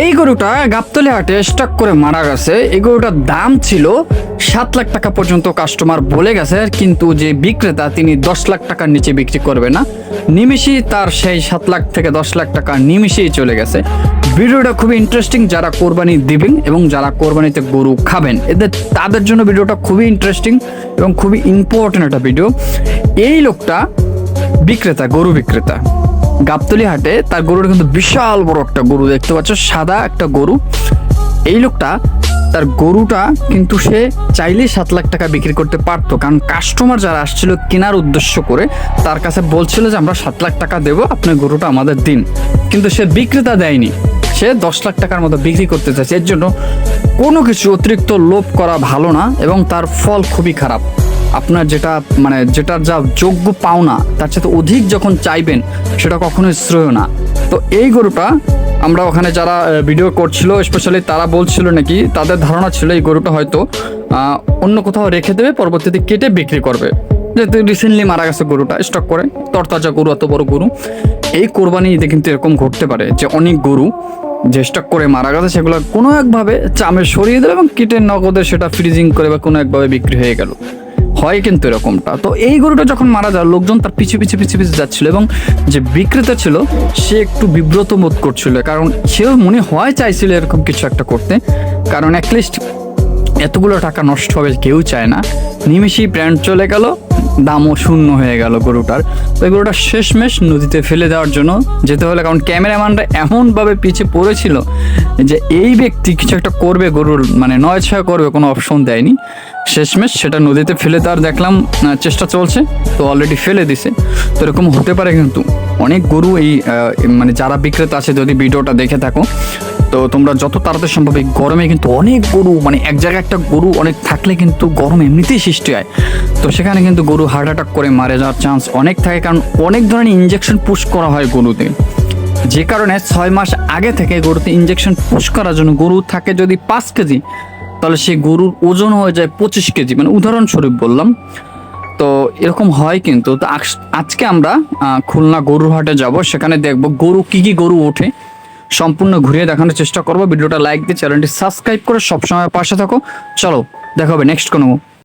এই গরুটা গাবতলি হাটে স্টক করে মারা গেছে। এই গরুটার দাম ছিল সাত লাখ টাকা পর্যন্ত কাস্টমার বলে গেছে, কিন্তু যে বিক্রেতা তিনি দশ লাখ টাকার নিচে বিক্রি করবে না। নিমিষেই তার সেই সাত লাখ থেকে দশ লাখ টাকা নিমিষেই চলে গেছে। ভিডিওটা খুবই ইন্টারেস্টিং যারা কোরবানি দিবেন এবং যারা কোরবানিতে গরু খাবেন, এদের তাদের জন্য ভিডিওটা খুবই ইন্টারেস্টিং এবং খুবই ইম্পর্টেন্ট একটা ভিডিও। এই লোকটা বিক্রেতা, গরু বিক্রেতা। গাবতলি হাটে তার গরুটা কিন্তু বিশাল বড় একটা গরু দেখতে পাচ্ছ, সাদা একটা গরু। এই লোকটা তার গরুটা কিন্তু সে চাইলেই সাত লাখ টাকা বিক্রি করতে পারতো, কারণ কাস্টমার যারা আসছিল কেনার উদ্দেশ্য করে, তার কাছে বলছিল যে, আমরা সাত লাখ টাকা দেবো আপনার গরুটা আমাদের দিন। কিন্তু সে বিক্রেতা দেয়নি। সে দশ লাখ টাকার মতো বিক্রি করতে চাইছে। এর জন্য কোনো কিছু অতিরিক্ত লোভ করা ভালো না এবং তার ফল খুবই খারাপ। আপনার যেটা মানে যেটার যা যোগ্য পাওনা, তার সাথে অধিক যখন চাইবেন, সেটা কখনোই শ্রেয় না। তো এই গরুটা আমরা ওখানে যারা ভিডিও করছিল স্পেশালি তারা বলছিল নাকি, তাদের ধারণা ছিল এই গরুটা হয়তো অন্য কোথাও রেখে দেবে, পরবর্তীতে কেটে বিক্রি করবে। যেহেতু রিসেন্টলি মারা গেছে গরুটা স্টক করে, তরতাজা গরু, এত বড় গরু। এই কোরবানি ঈদে কিন্তু এরকম ঘটতে পারে যে অনেক গরু যে স্টক করে মারা গেছে, সেগুলো কোনো একভাবে চামে সরিয়ে দিল এবং কিটে নগদে সেটা ফ্রিজিং করে বা কোনো একভাবে বিক্রি হয়ে গেল। হয় কিন্তু এরকমটা। তো এই গরুটা যখন মারা যায়, লোকজন তার পিছু পিছু পিছু পিছু যাচ্ছিল এবং যে বিক্রেতা ছিল, সে একটু বিব্রত বোধ করছিল। কারণ সেও মনে হয় চাইছিল এরকম কিছু একটা করতে। কারণ অ্যাটলিস্ট এতগুলো টাকা নষ্ট হবে কেউ চায় না। নিমেষেই প্যান্ট চলে গেল। দামও শূন্য হয়ে গেল গরুটার। তো এই গরুটা শেষমেশ নদীতে ফেলে দেওয়ার জন্য যেতে হলে, কারণ ক্যামেরাম্যানরা এমনভাবে পিছিয়ে পড়েছিল যে এই ব্যক্তি কিছু একটা করবে গরুর মানে নয় ছয় করবে, কোনো অপশন দেয়নি। শেষমেশ সেটা নদীতে ফেলে দেওয়ার দেখলাম চেষ্টা চলছে, তো অলরেডি ফেলে দিছে। তো এরকম হতে পারে কিন্তু। অনেক গরু এই মানে যারা বিক্রেতা আছে, যদি ভিডিওটা দেখে থাকো তো তোমরা যত তাড়াতাড়ি সম্ভব এই গরমে কিন্তু অনেক গরু মানে এক জায়গায় একটা গরু অনেক থাকলে কিন্তু গরম এমনিতেই সৃষ্টি হয়। তো সেখানে কিন্তু গরু হার্ট অ্যাটাক করে, মারা যাওয়ার চান্স অনেক থাকে কারণ অনেক ধরনের ইঞ্জেকশন পুশ করা হয় গরুতে। যে কারণে ছয় মাস আগে থেকে গরুতে ইঞ্জেকশন পুশ করার জন্য গরু থাকে যদি পাঁচ কেজি, তাহলে সেই গরুর ওজন হয়ে যায় পঁচিশ কেজি। মানে উদাহরণস্বরূপ বললাম। তো এরকম হয় কিন্তু। তো আজ- আজকে আমরা খুলনা গরুর হাটে যাব, সেখানে দেখব গরু কি কি গরু ওঠে। সম্পূর্ণ ঘুরিয়ে দেখানোর চেষ্টা করব। ভিডিওটা লাইক দিয়ে চ্যানেলটি সাবস্ক্রাইব করে সবসময় পাশে থাকো। চলো, দেখা হবে নেক্সট কোনো